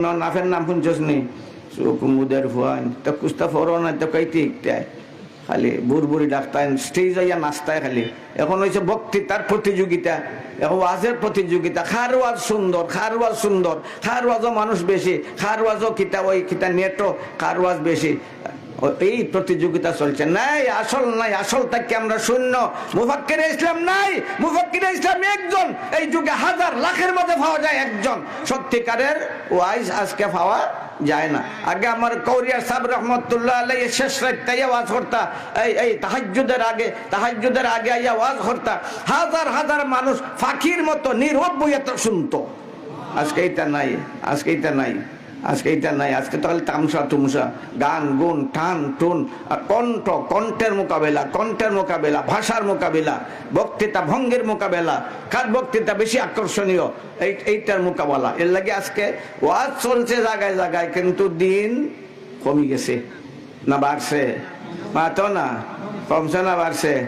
নাফের নাম শুনছস নি? খালি বুড় বুড়ি ডাক্তার স্টেজ আইয়া খালি। এখন হয়েছে বক্তৃতার প্রতিযোগিতা। এখন ওয়াজের প্রতিযোগিতা। খার ওয়াজ সুন্দর, খার মানুষ বেশি, খার ওয়াজও কিতা ওই কিতা নেটো খার ওয়াজ বেশি। এই প্রতিযোগিতা চলছে। নাই, আসল নাই, আসল তাকে আমরা শূন্য। মুফাক্কির ইসলাম নাই, মুফাক্কির ইসলাম একজন। এই যুগে হাজার, লাখের মধ্যে পাওয়া যায় একজন। সত্যিকারের ওয়াইজ আজকে পাওয়া যায় না। আগে আমার কৌরিয়া সাহেব রহমতুল্লাহ আলাই শেষ রাখতে ওয়াজ করতা। এই এই তাহাজ্জুদের আগে তাহাজ্জুদের আগে আইয়া ওয়াজ করতা। হাজার হাজার মানুষ ফাঁকির মতো, নীরব বইয়া শুনতো। আজকে এটা নাই, আজকে এটা নাই। আজকে এটা নাই। আজকে তো খালি তামসা, তুমসা। গান, গুণ টান টুন আর কণ্ঠ, কণ্ঠের মোকাবেলা কণ্ঠের মোকাবেলা, ভাষার মোকাবেলা, বক্তৃতা ভঙ্গের মোকাবেলা। কার বক্তৃতা বেশি আকর্ষণীয়? এই, এইটার মোকাবেলা। এর লাগে আজকে ওয়াজ চলছে জায়গায় জায়গায়, কিন্তু দিন কমে গেছে। না বাড়ছে। মাতো না, কমছে না বাড়ছে।